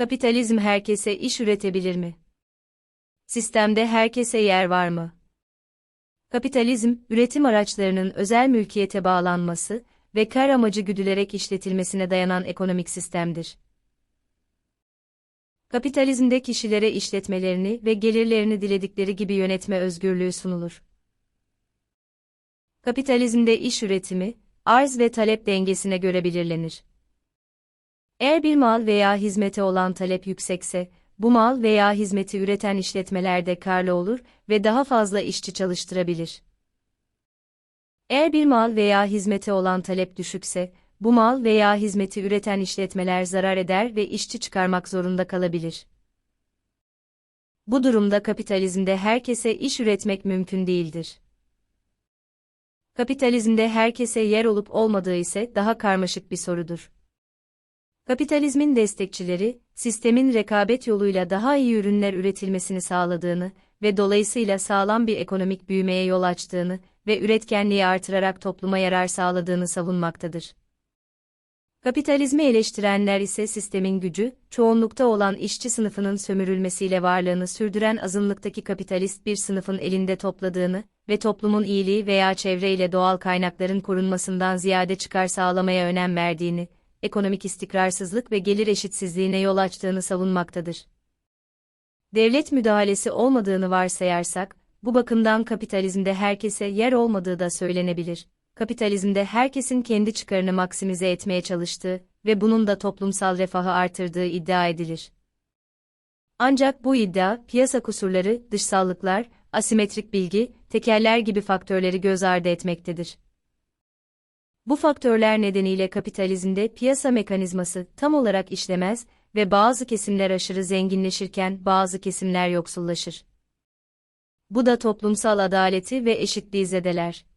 Kapitalizm herkese iş üretebilir mi? Sistemde herkese yer var mı? Kapitalizm, üretim araçlarının özel mülkiyete bağlanması ve kar amacı güdülerek işletilmesine dayanan ekonomik sistemdir. Kapitalizmde kişilere işletmelerini ve gelirlerini diledikleri gibi yönetme özgürlüğü sunulur. Kapitalizmde iş üretimi, arz ve talep dengesine göre belirlenir. Eğer bir mal veya hizmete olan talep yüksekse, bu mal veya hizmeti üreten işletmeler de karlı olur ve daha fazla işçi çalıştırabilir. Eğer bir mal veya hizmete olan talep düşükse, bu mal veya hizmeti üreten işletmeler zarar eder ve işçi çıkarmak zorunda kalabilir. Bu durumda kapitalizmde herkese iş üretmek mümkün değildir. Kapitalizmde herkese yer olup olmadığı ise daha karmaşık bir sorudur. Kapitalizmin destekçileri, sistemin rekabet yoluyla daha iyi ürünler üretilmesini sağladığını ve dolayısıyla sağlam bir ekonomik büyümeye yol açtığını ve üretkenliği artırarak topluma yarar sağladığını savunmaktadır. Kapitalizmi eleştirenler ise sistemin gücü, çoğunlukta olan işçi sınıfının sömürülmesiyle varlığını sürdüren azınlıktaki kapitalist bir sınıfın elinde topladığını ve toplumun iyiliği veya çevreyle doğal kaynakların korunmasından ziyade çıkar sağlamaya önem verdiğini, ekonomik istikrarsızlık ve gelir eşitsizliğine yol açtığını savunmaktadır. Devlet müdahalesi olmadığını varsayarsak, bu bakımdan kapitalizmde herkese yer olmadığı da söylenebilir. Kapitalizmde herkesin kendi çıkarını maksimize etmeye çalıştığı ve bunun da toplumsal refahı artırdığı iddia edilir. Ancak bu iddia, piyasa kusurları, dışsallıklar, asimetrik bilgi, tekerler gibi faktörleri göz ardı etmektedir. Bu faktörler nedeniyle kapitalizmde piyasa mekanizması tam olarak işlemez ve bazı kesimler aşırı zenginleşirken bazı kesimler yoksullaşır. Bu da toplumsal adaleti ve eşitliği zedeler.